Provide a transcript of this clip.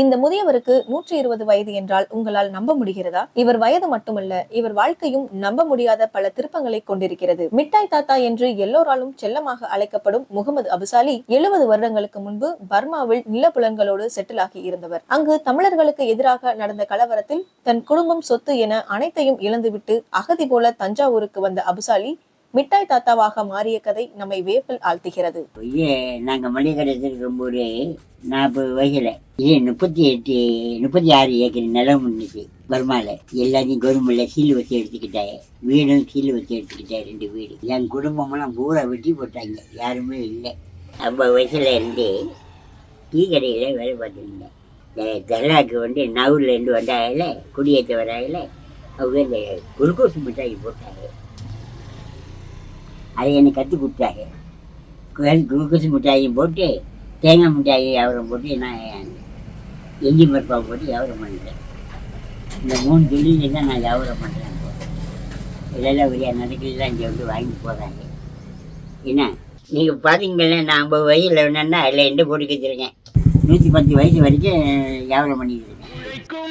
இந்த முதியவருக்கு நூற்றி இருபது வயது என்றால் உங்களால் நம்ப முடிகிறதா? இவர் வயது மட்டுமல்ல இவர் வாழ்க்கையும் நம்ப முடியாத பல திருப்பங்களை கொண்டிருக்கிறது. மிட்டாய் தாத்தா என்று எல்லோராலும் செல்லமாக அழைக்கப்படும் முகமது அபுசாலி எழுபது வருடங்களுக்கு முன்பு பர்மாவில் நிலப்புலன்களோடு செட்டில் ஆகி இருந்தவர். அங்கு தமிழர்களுக்கு எதிராக நடந்த கலவரத்தில் தன் குடும்பம் சொத்து என அனைத்தையும் இழந்துவிட்டு அகதி போல தஞ்சாவூருக்கு வந்த அபுசாலி மிட்டாய் தாத்தாவாக மாறிய கதை நம்மை வேப்பில் ஆழ்த்துகிறது. இது நாங்கள் மளிகை கடை இருக்கும்போது நாற்பது வயசுல இது முப்பத்தி எட்டு முப்பத்தி ஆறு ஏக்கர் நிலம் இருந்துச்சு பர்மாவில் எல்லாத்தையும் கவர்மெண்ட்ல சீல் வச்சு எடுத்துக்கிட்டாங்க. வீடும் சீல் வச்சு எடுத்துக்கிட்டாங்க ரெண்டு வீடு. என் குடும்பமெல்லாம் பூரா வெட்டி போட்டாங்க யாருமே இல்லை. ஐம்பது வயசில் இருந்து டீ கடையில் வேலை பார்த்துருந்தேன் இந்த வந்து நவுர்லேருந்து வந்தாயில குடியேற்ற வராயில அவங்க இந்த குளுக்கோஸ் மிட்டாய் போட்டாங்க. அதை எனக்கு கற்றுக் கொடுத்தாங்க. குளுக்கோஸ் மிட்டாயும் போட்டு தேங்காய் மிட்டாய் வியாபாரம் போட்டு நான் எஞ்சி மரப்பாவை போட்டு வியாபாரம் பண்ணிட்டேன். இந்த மூணு தொழில் தான் நான் வியாபாரம் பண்ணுறேன் இதெல்லாம் வெளியே நடக்கலாம் இங்கே வந்து வாங்கி போகிறாங்க என்ன? நீங்கள் பார்த்தீங்களே நான் ஐம்பது வயசில் வேணுன்னா அதில் எந்த போட்டு வச்சுருக்கேன் நூற்றி பத்து வயசு வரைக்கும் வியாபாரம் பண்ணிட்டு இருக்கேன்.